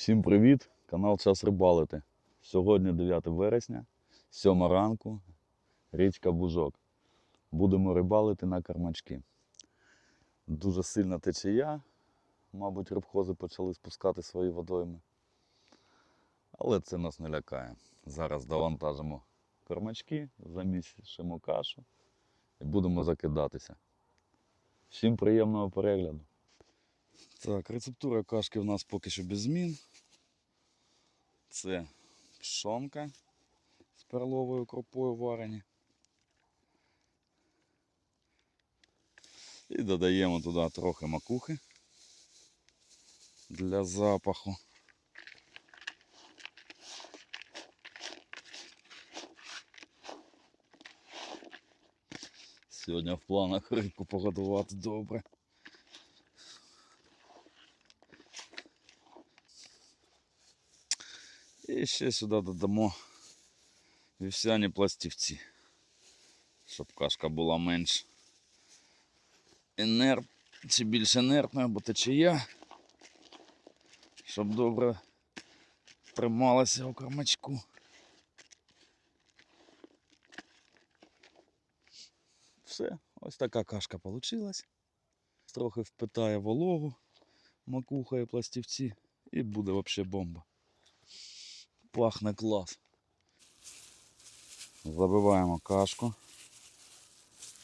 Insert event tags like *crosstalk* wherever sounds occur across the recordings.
Всім привіт! Канал Час Рибалити. Сьогодні 9 вересня, 7 ранку, річка Бужок. Будемо рибалити на кармачки. Дуже сильна течія. Мабуть, рибхози почали спускати свої водойми. Але це нас не лякає. Зараз довантажимо кормачки, замісимо кашу і будемо закидатися. Всім приємного перегляду. Так, рецептура кашки в нас поки що без змін. Це пшонка з перловою кропою варені. І додаємо туди трохи макухи для запаху. Сьогодні в планах рибку погодувати добре. І ще сюди додамо вівсяні пластівці, щоб кашка була менш інерт, чи більш інертною, бо течія, щоб добре трималася у кормачку. Все, ось така кашка вийшла. Трохи впитає вологу, макуха і пластівці, і буде взагалі бомба. Пахне клас. Забиваємо кашку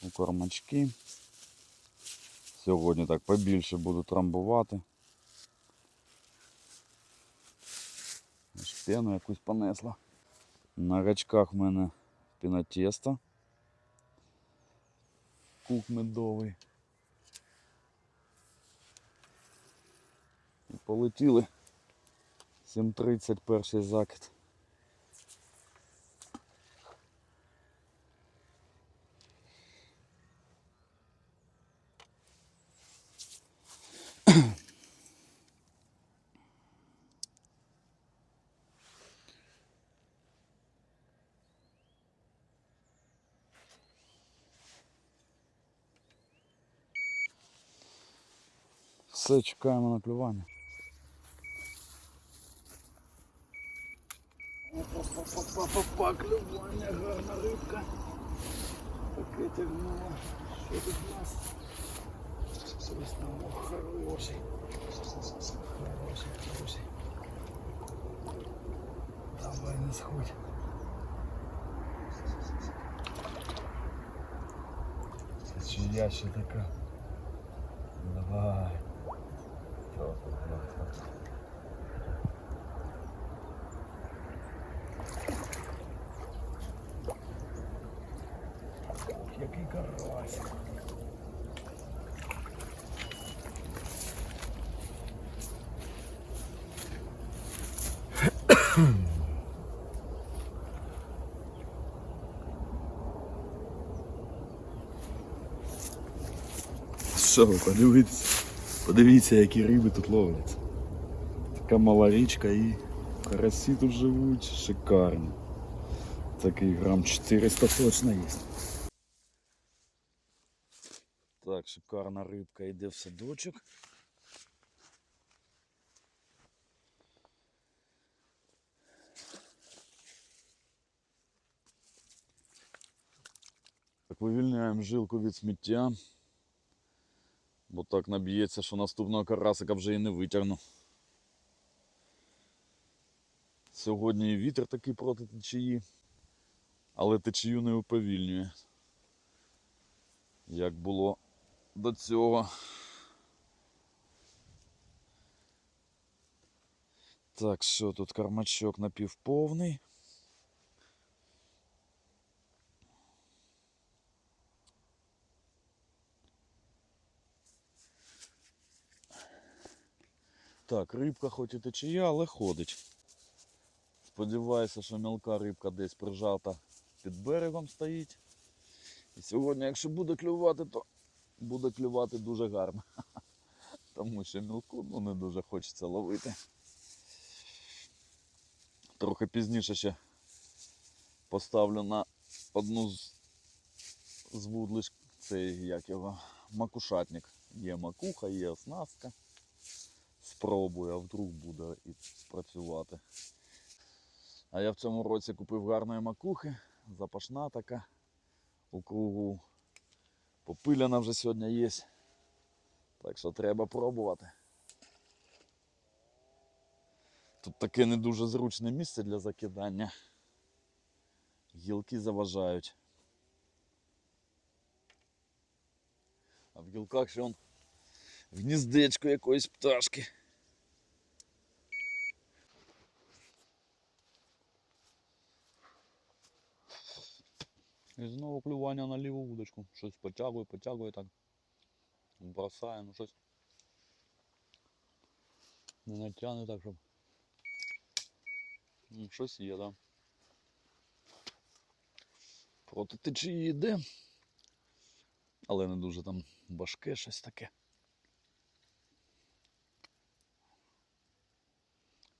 у кормачки. Сьогодні так побільше буду трамбувати. Пену якусь понесла. На гачках в мене пінотесто. Кук медовий. І полетіли. 7.30 перший закид. Все, чекаємо на клювання. Опа-па-па-па-па, клювання, гарна рибка. Таке тягнуло. Що тут у нас? Ох, хороший. Хороший, хороший. Давай не сходь. Це чия ще така? Давай. Трохи, трохи. Ох, який карась. Що ви подивіться? Подивіться, які риби тут ловляться. Така мала річка і карасі тут живуть шикарні. Такий грам 400 точно є. Шикарна рибка йде в садочок. Так, вивільняємо жилку від сміття. Бо так наб'ється, що наступного карасика вже і не витягну. Сьогодні і вітер такий проти течії, але течію не уповільнює. Як було до цього. Так, що тут кармачок напівповний. Так, рибка хоч і течія, але ходить. Сподіваюся, що мілка рибка десь прижата під берегом стоїть. І сьогодні, якщо буде клювати, то буде клювати дуже гарно. *laughs* Тому що мілку ну, не дуже хочеться ловити. Трохи пізніше ще поставлю на одну з, з вудлиш, цей як його, макушатник. Є макуха, є оснастка. Спробую, а вдруг буде і спрацювати. А я в цьому році купив гарної макухи, запашна така у кругу. Попиляна вже сьогодні є. Так що треба пробувати. Тут таке не дуже зручне місце для закидання. Гілки заважають. А в гілках ще он гніздечко якоїсь пташки. І знову клювання на ліву вудочку. Щось потягує, потягує так. Бросає, ну щось. Не натягне так, щоб. Ну, щось є. Да. Проти течії йде. Але не дуже там важке щось таке.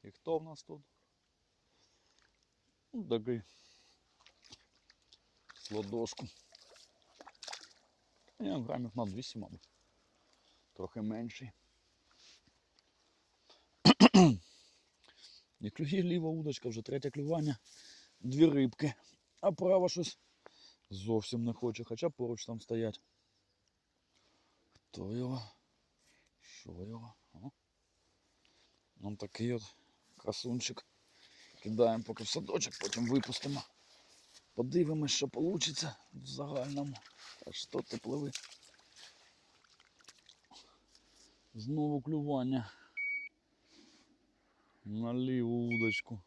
І хто в нас тут? Ну, такий ладошку. Я грамів на 200, мабуть. Трохи менший. *clears throat* І клює ліва удочка, вже третє клювання. Дві рибки. А права щось зовсім не хоче, хоча поруч там стоять. Хто його? Що його? О. Он такий от красунчик. Кидаємо поки в садочок, потім випустимо. Подивимось, що вийде в загальному. А що ти? Знову клювання. На ліву удочку.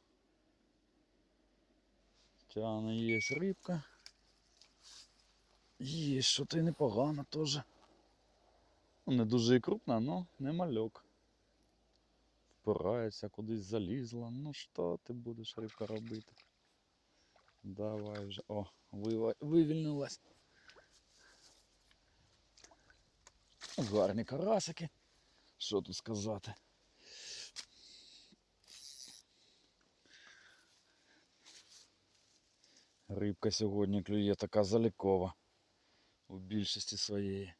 Тяне є рибка. Є, що й непогано теж. Ну, не дуже і крупна, але не мальок. Впирається, кудись залізла. Ну що ти будеш рибка робити? Давай вже. О, вивільнилась. Гарні карасики. Що тут сказати? Рибка сьогодні клює така залікова у більшості своєї.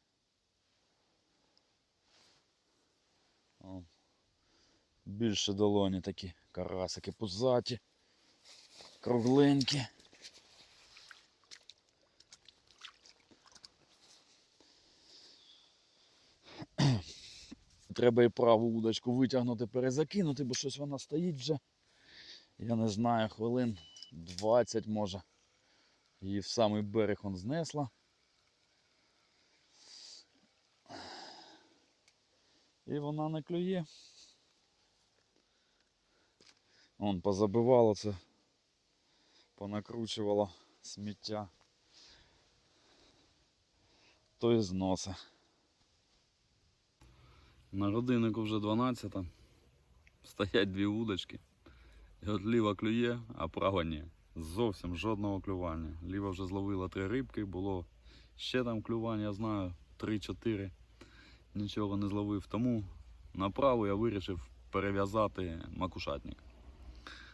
О, більше долоні такі карасики пузаті, кругленькі. Треба і праву удочку витягнути, перезакинути, бо щось вона стоїть вже. Я не знаю, хвилин 20 може. Її в самий берег он знесла. І вона не клює. Вон позабивало це, понакручувало сміття. То і зноси. На годиннику вже 12. Стоять дві удочки. І от ліва клює, а права ні. Зовсім жодного клювання. Ліва вже зловила три рибки, було ще там клювання, я знаю, 3-4. Нічого не зловив. Тому направо я вирішив перев'язати макушатник.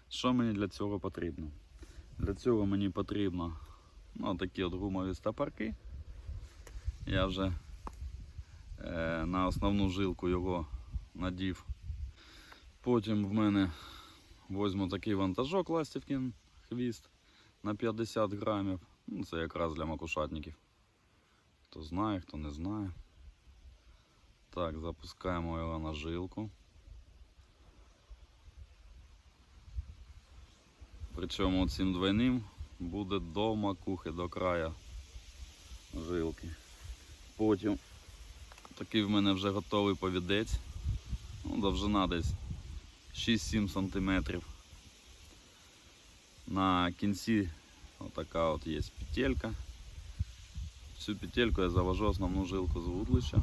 Що мені для цього потрібно? Для цього мені потрібно ну, такі от гумові стопорки. Я вже на основну жилку його надів. Потім в мене возьму такий вантажок ластівкін хвіст на 50 грамів. Ну, це якраз для макушатників. Хто знає, хто не знає. Так, запускаємо його на жилку. Причому цим двойним буде до макухи, до края жилки. Потім такий в мене вже готовий повідець. Ну, довжина десь 6-7 см. На кінці отака от є петелька. Цю петельку я завожу основну жилку з вудлища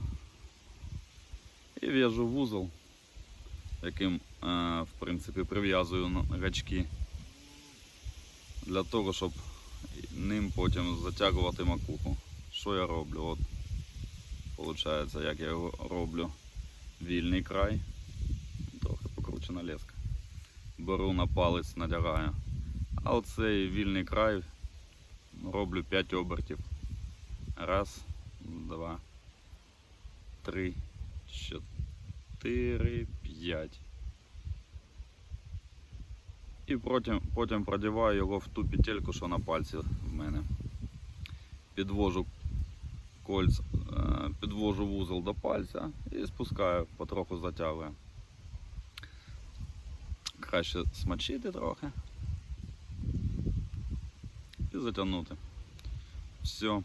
і в'яжу вузол, яким е, в принципі прив'язую гачки для того, щоб ним потім затягувати макуху. Що я роблю? От, Получається, як я роблю вільний край, трохи покручена леска. Беру на палець, надягаю. А оцей вільний край роблю 5 обертів. Раз, два, три, чотири, 5. І потім, потім продіваю його в ту петельку, що на пальці в мене. Підвожу кольц, е, підвожу вузол до пальця і спускаю, потроху затягую. Краще смочити трохи і затягнути. Все.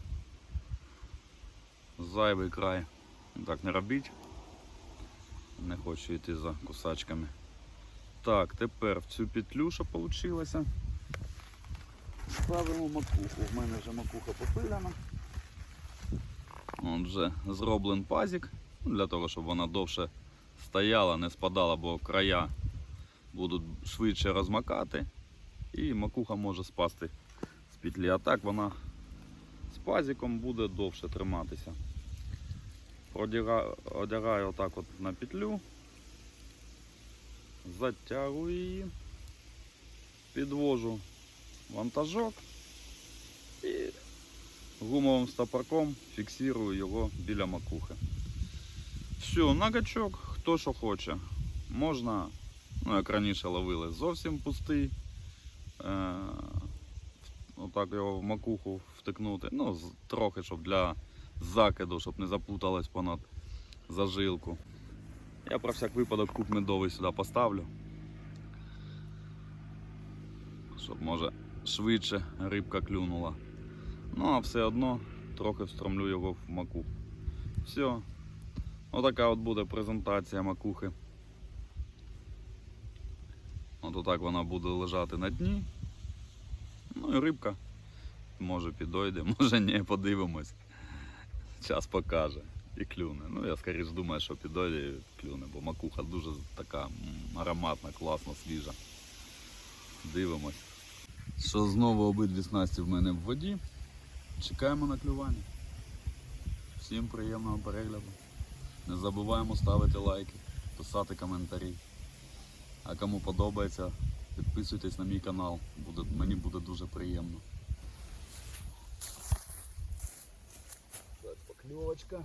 Зайвий край. Так не робіть. Не хочу йти за кусачками. Так, тепер в цю петлю, що вийшло, ставимо макуху. У мене вже макуха попиляна. Он вже зроблений пазик, ну, для того, щоб вона довше стояла, не спадала, бо края будуть швидше розмакати. І макуха може спасти з петлі. А так вона з пазиком буде довше триматися. Одягаю отак от на петлю, затягую її, підвожу вантажок. І гумовим стопорком фіксую його біля макухи. Все, на гачок, хто що хоче. Можна, ну як раніше ловили, зовсім пустий. Е, отак його в макуху втикнути. Ну, трохи, щоб для закиду, щоб не запуталось понад зажилку. Я про всяк випадок кук медовий сюди поставлю. Щоб може швидше рибка клюнула. Ну а все одно трохи встромлю його в маку. Все. Отака от буде презентація макухи. От отак вона буде лежати на дні. Ну і рибка. Може підойде, *laughs* може ні, подивимось. Час покаже і клюне. Ну я скоріш думаю, що підойде і клюне, бо макуха дуже така ароматна, класна, свіжа. Дивимось. Що знову обидві снасті в мене в воді. Чекаємо на клювання. Всім приємного перегляду. Не забуваємо ставити лайки, писати коментарі. А кому подобається, підписуйтесь на мій канал. Буде, мені буде дуже приємно. Так, покльовочка.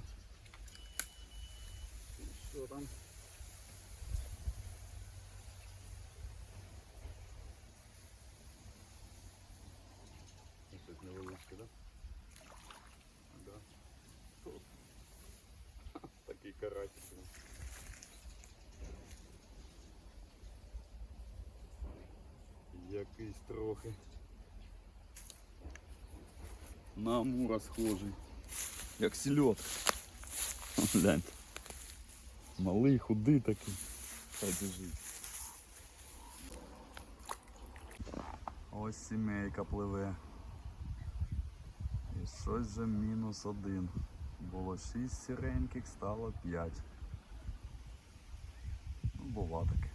Що там? Невеличке, так? Да? Да. Тут. Такий Якийсь трохи. На амура схожий. Як сільот. Гляньте. Малий, худий такий. Хай біжить. Ось сімейка пливе. І щось вже мінус один. Було 6 сіреньких, стало 5. Ну, бува таке.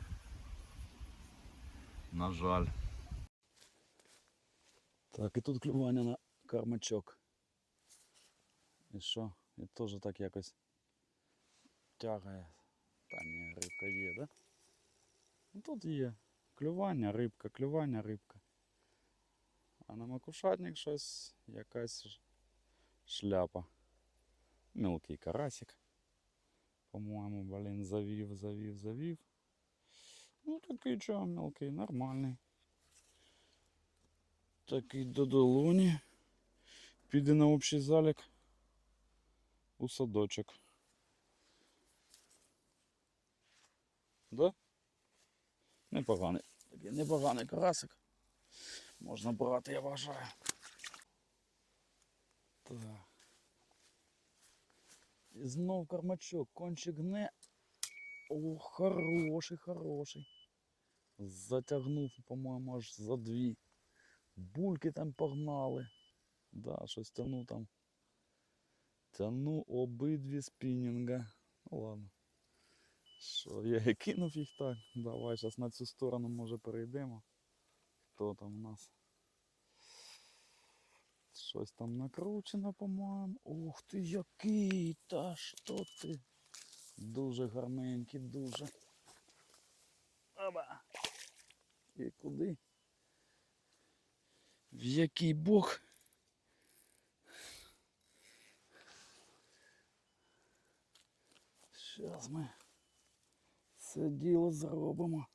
На жаль. Так, і тут клювання на кармачок. І що? І теж так якось тягає. Та ні, рибка є, да? Ну, Тут є. Клювання, рибка, клювання, рибка. А на макушатник щось якась шляпа. Мелкий карасик. По-моєму, блін, завів, завів, завів. Ну такий чого, мелкий, нормальний. Такий до долоні. Піде на общий залік у садочок. Да? Непоганий. Такий непоганий карасик. Можна брати, я вважаю. Так. Знов кармачок, кончик гне. О, хороший, хороший. Затягнув, по-моєму, аж за дві. Бульки там погнали. Да, щось тяну там. Тяну обидві спінінга. Ну ладно. Що, я кинув їх так. Давай зараз на цю сторону може перейдемо. Хто там у нас? Щось там накручено, по-моєму. Ух ти, який! Та що ти? Дуже гарненький, дуже. Оба. І куди? В який бок? Зараз ми Це діло зробимо.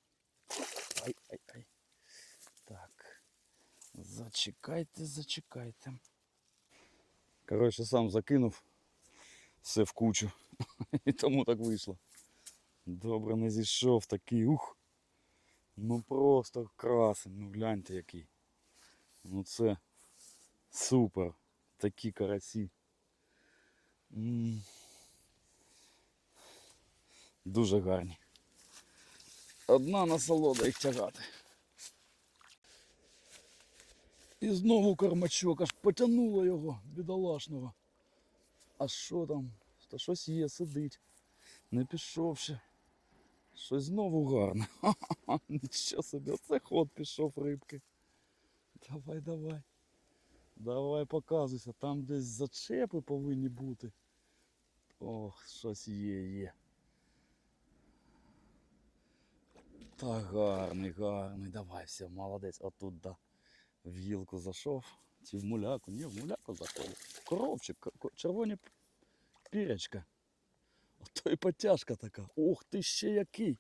Ай, ай, ай. Так. Зачекайте, зачекайте. Коротше, сам закинув все в кучу. *laughs* І тому так вийшло. Добре не зійшов такий ух. Ну просто красень, ну гляньте який. Ну це супер. Такі карасі. Дуже гарні. Одна насолода їх тягати. І знову кормачок, аж потягнуло його, бідолашного. А що там? Та щось є, сидить. Не пішов ще. Щось знову гарне. *laughs* Нічого собі, оце ход пішов рибки. Давай, давай. Давай показуйся, там десь зачепи повинні бути. Ох, щось є, є. Та гарний, гарний. Давай, все, молодець. Отут, да. В гілку зайшов. Чи в муляку? Ні, в муляку заходив. Коровчик, ко- ко- червоні пірячка. Ото і потяжка така. Ух ти ще який.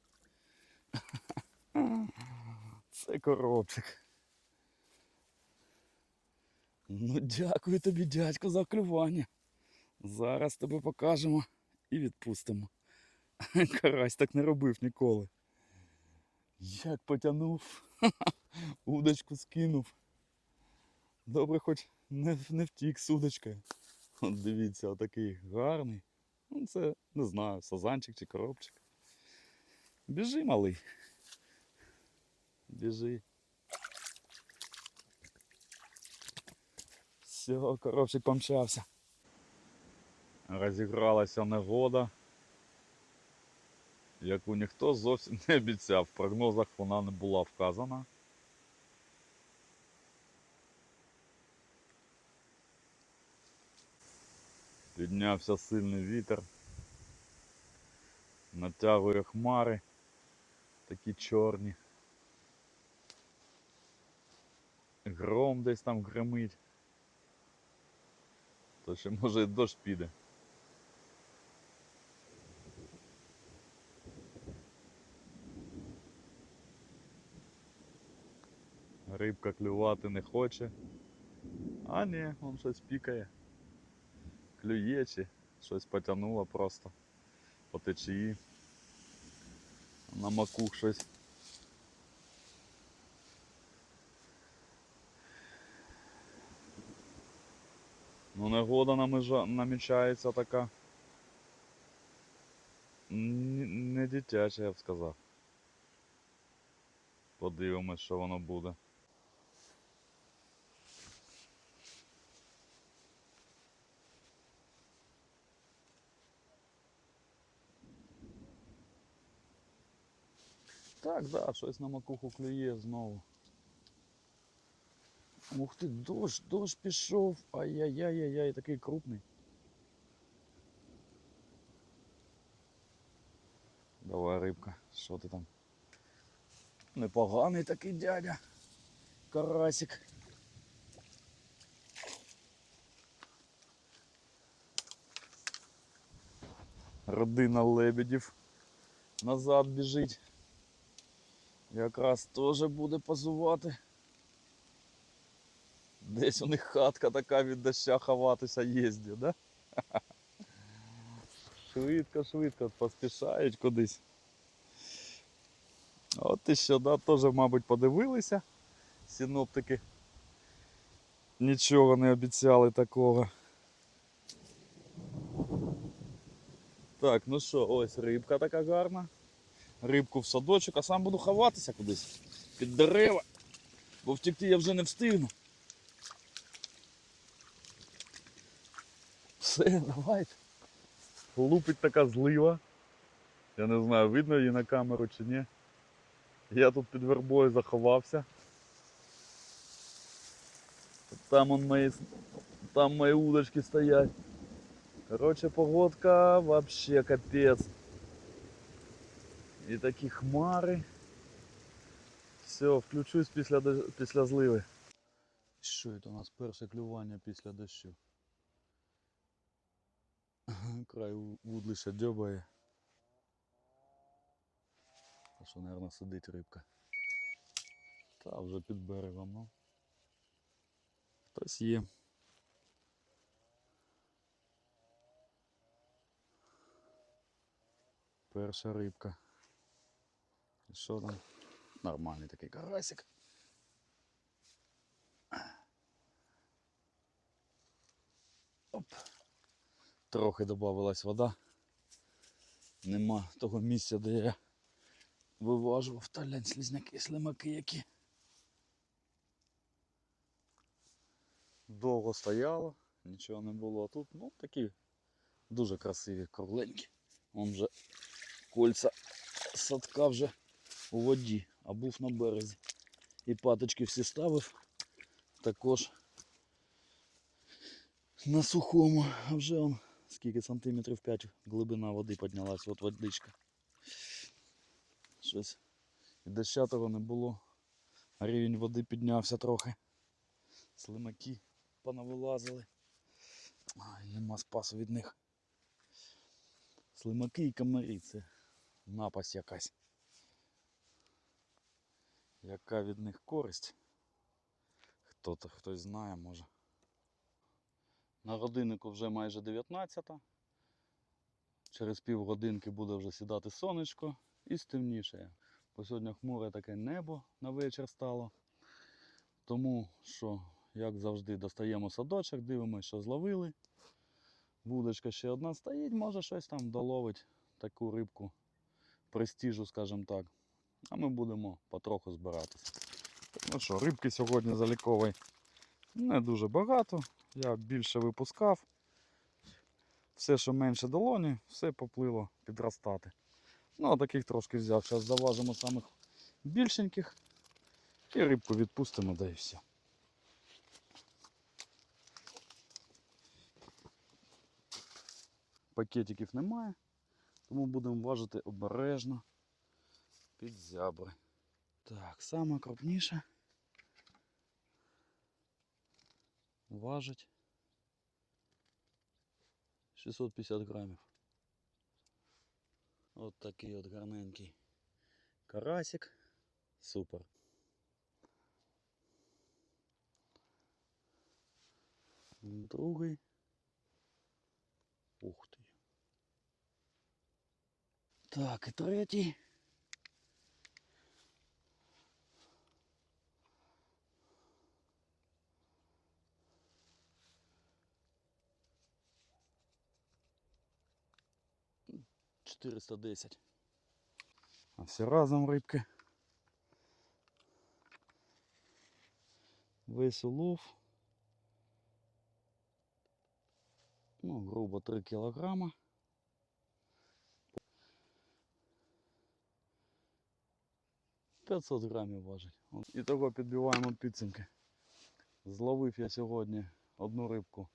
*laughs* Це коробчик. Ну, дякую тобі, дядько, за клювання. Зараз тебе покажемо і відпустимо. *laughs* Карась так не робив ніколи. Як потягнув, *laughs* удочку скинув. Добре, хоч не, не втік з. От дивіться, отакий гарний. Ну, це не знаю, сазанчик чи коробчик. Біжи, малий. Біжи. Все, коробчик помчався. Розігралася негода, яку ніхто зовсім не обіцяв. В прогнозах вона не була вказана. Піднявся сильний вітер. Натягує хмари, такі чорні. Гром десь там гримить. То ще може і дощ піде. Рибка клювати не хоче. А ні, он щось пікає. Клює чи щось потягнуло просто по течії. На макух щось. Ну, негода намічається така. Не дитяча, я б сказав. Подивимось, що воно буде. Так, да, щось на макуху клює знову. Ух ти, дощ, дощ пішов. Ай-яй-яй-яй, такий крупний. Давай, рибка, що ти там? Непоганий такий дядя. Карасик. Родина лебедів назад біжить. Якраз теж буде позувати. Десь у них хатка така від доща ховатися їздить, да? *laughs* Швидко, швидко поспішають кудись. От і що, да, теж, мабуть, подивилися. Синоптики нічого не обіцяли такого. Так, ну що, ось рибка така гарна. Рибку в садочок, а сам буду ховатися кудись під дерева, бо втекти я вже не встигну. Все, давайте. Лупить така злива. Я не знаю, видно її на камеру чи ні. Я тут під вербою заховався. Там он мої, там мої удочки стоять. Короче, погодка вообще капець. І такі хмари. Все, включусь після, після зливи. Що це у нас перше клювання після дощу? *laughs* Край вудлища дьобає. Та що, мабуть, сидить рибка. Та вже під берегом, ну. Хтось є. Перша рибка. Що там? Нормальний такий карасик. Оп. Трохи додавалась вода. Нема того місця, де я виважував та глянь слізняки, слимаки які. Довго стояло, нічого не було. а Тут ну такі дуже красиві, кругленькі. Вон вже кольця садка вже у воді, а був на березі. І паточки всі ставив. Також на сухому, а вже он скільки сантиметрів 5 глибина води піднялась, от водичка. Щось і дощатого не було. Рівень води піднявся трохи. Слимаки понавилазили. Ай, нема спасу від них. Слимаки і комарі це напасть якась. Яка від них користь? Хто-то хтось знає, може. На годиннику вже майже 19. Через півгодинки буде вже сідати сонечко і стемнішає. Бо сьогодні хмуре таке небо на вечір стало. Тому що, як завжди, достаємо садочок, дивимося, що зловили. Вудочка ще одна стоїть, може щось там доловить, таку рибку престижу, скажімо так. А ми будемо потроху збиратися. Ну що, рибки сьогодні залікової не дуже багато. Я більше випускав. Все, що менше долоні, все поплило підростати. Ну, а таких трошки взяв. Зараз заважимо самих більшеньких і рибку відпустимо, да і все. Пакетиків немає, тому будемо важити обережно під зябри. Так, сама крупніша. Важить 650 грамів. От такий от гарненький карасик. Супер. Другий. Ух ти. Так, і третій. Чотириста десять. А всі разом рибки. Весь улов. Ну, грубо 3 кілограма. П'ятсот грамів важить. І того підбиваємо підсумки. Зловив я сьогодні одну рибку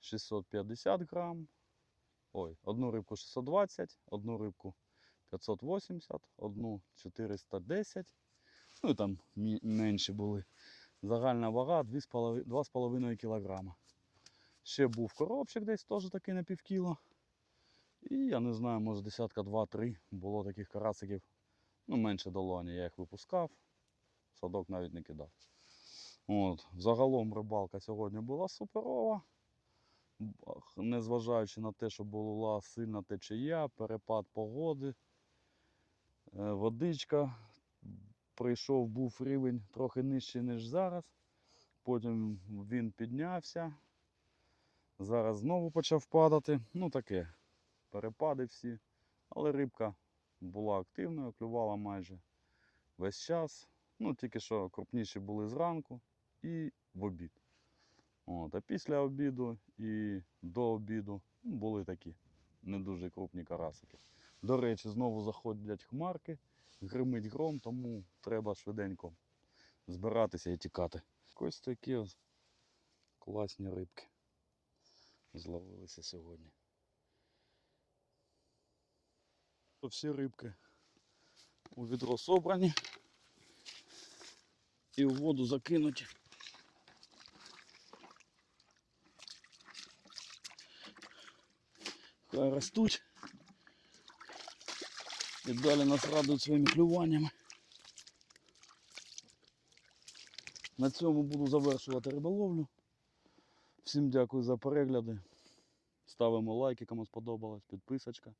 650 грам. Ой, одну рибку 620, одну рибку 580, одну 410. Ну і там менші були. Загальна вага 2,5 2,5 кг. Ще був коробчик десь теж такий на півкіло. І я не знаю, може десятка два-три було таких карасиків. Ну, менше долоні. Я їх випускав, садок навіть не кидав. От. Загалом рибалка сьогодні була суперова. Незважаючи на те, що була сильна течія, перепад погоди, е, водичка. Прийшов, був рівень трохи нижчий, ніж зараз. Потім він піднявся. Зараз знову почав падати. Ну таке, перепади всі. Але рибка була активною, клювала майже весь час. Ну, тільки що крупніші були зранку і в обід. От, а після обіду і до обіду ну, були такі не дуже крупні карасики. До речі, знову заходять хмарки, гримить гром, тому треба швиденько збиратися і тікати. Ось такі класні рибки зловилися сьогодні. Всі рибки у відро собрані і в воду закинуті. Ростуть. І далі нас радують своїми клюваннями. На цьому буду завершувати риболовлю. Всім дякую за перегляди. Ставимо лайки, кому сподобалось, підписочка.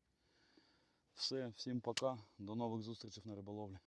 Все, всім пока. До нових зустрічей на риболовлі.